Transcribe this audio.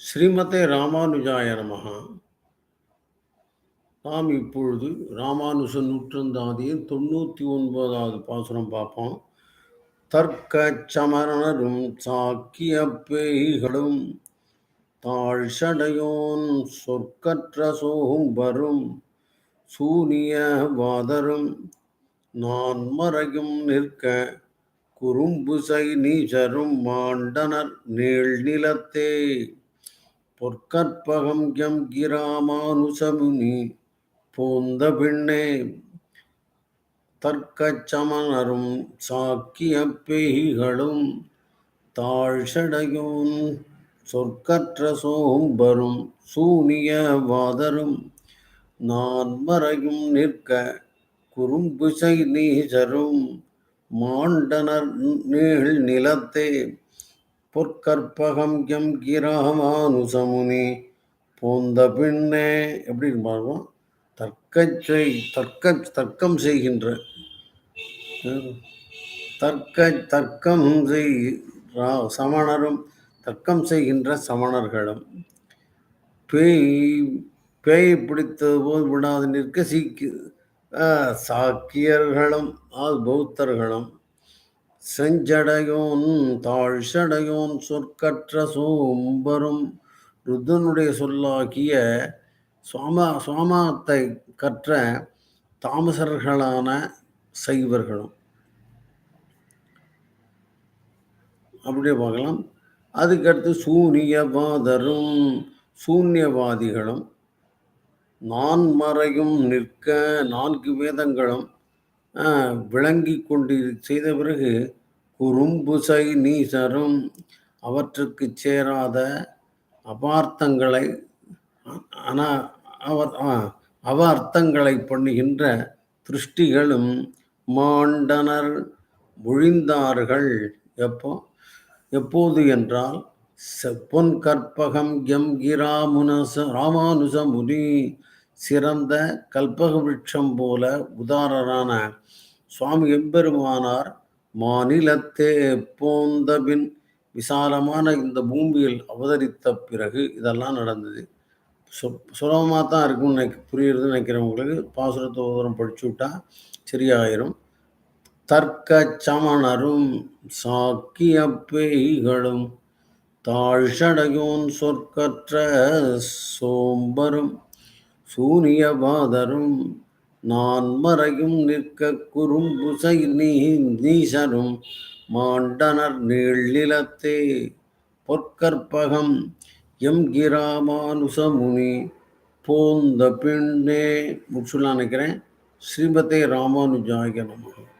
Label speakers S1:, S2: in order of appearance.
S1: ஸ்ரீமதே ராமானுஜாய நமஹ. நாம் இப்பொழுது ராமானுஜ நூற்றந்தாதியின் தொண்ணூற்றி ஒன்பதாவது பாசுரம் பார்ப்போம். தர்க்க சமரணரும் சாக்கிய பேய்களும் தாழ்ஷடையோன் சொற்கற்ற சோம்பரும் சூனிய வாதரும் நான் மறையும் நிற்க குறும்புசை நீச்சரும் மாண்டனர் நீள் நிலத்தே பொற்கற்பகம் எம் கிராமானுசமுனி பூந்த பின்னே தர்க்கச் சாக்கிய பேய்களும் தாழ்ஷடையோன் சொற்கற்ற சோம்பரும் சூனிய வாதரும் நான் மறையும் நிற்க குறும்புசை நீசரும் மாண்டனர் நீள் நிலத்தே. பொற்கற்பகம் எம் கிராமானுசமுனி போந்த பின்னே எப்படி பார்ப்போம் தர்க்கச்சை தர்க்க தர்க்கம் செய்கின்ற தர்க்க தர்க்கம் செய் சமணரும் தர்க்கம் செய்கின்ற சமணர்களும். பேய் பேய் பிடித்தது போல் விடாது நிற்க சீக்கி சாக்கியர்களும் அது பௌத்தர்களும். செஞ்சடையோன் தாழ்சடையோன் சொற்கற்ற சோம்பரும் ருத்தனுடைய சொல்லாகிய சுவாமா சுவாமத்தை கற்ற தாமசர்களான சைவர்களும். அப்படியே பார்க்கலாம். அதுக்கடுத்து சூனியவாதரும் சூன்யவாதிகளும் நான் மறையும் நிற்க நான்கு வேதங்களும் விளங்கி கொண்டு செய்த பிறகு குறும்புசை நீசரும் அவற்றுக்கு சேராத அபார்த்தங்களை ஆனா அவர் அவ அர்த்தங்களை பண்ணுகின்ற திருஷ்டிகளும் மாண்டனர் ஒழிந்தார்கள். எப்போ? எப்போது என்றால் பொன் கற்பகம் எம் கிராமுனச ராமானுச முனி சிறந்த கல்பக விருட்சம் போல உதாரரான சுவாமி எம்பெருமானார் மாநிலத்தே போந்தபின் விசாலமான இந்த பூமியில் அவதரித்த பிறகு இதெல்லாம் நடந்தது. சு சுலபமாக தான் இருக்கும்னு நினைக்க புரியுறதுன்னு நினைக்கிறவங்களுக்கு பாசுரத்தை உதரம் படிச்சு விட்டா சரியாயிரும். தர்க்க சமணரும் சாக்கிய பேய்களும் தாழ்ஷடையோன் சொற்கற்ற சோம்பரும் சூரியபாதரும் நான் மறையும் நிற்க குறும்புசை நீசரும் மாண்டனர் நீள்நிலத்தே பொற்கற்பகம் எம் கிராமானுசமுனி போந்த பின்னே முடிச்சுலாம் நினைக்கிறேன். ஸ்ரீமதே ராமானுஜாய நமகம்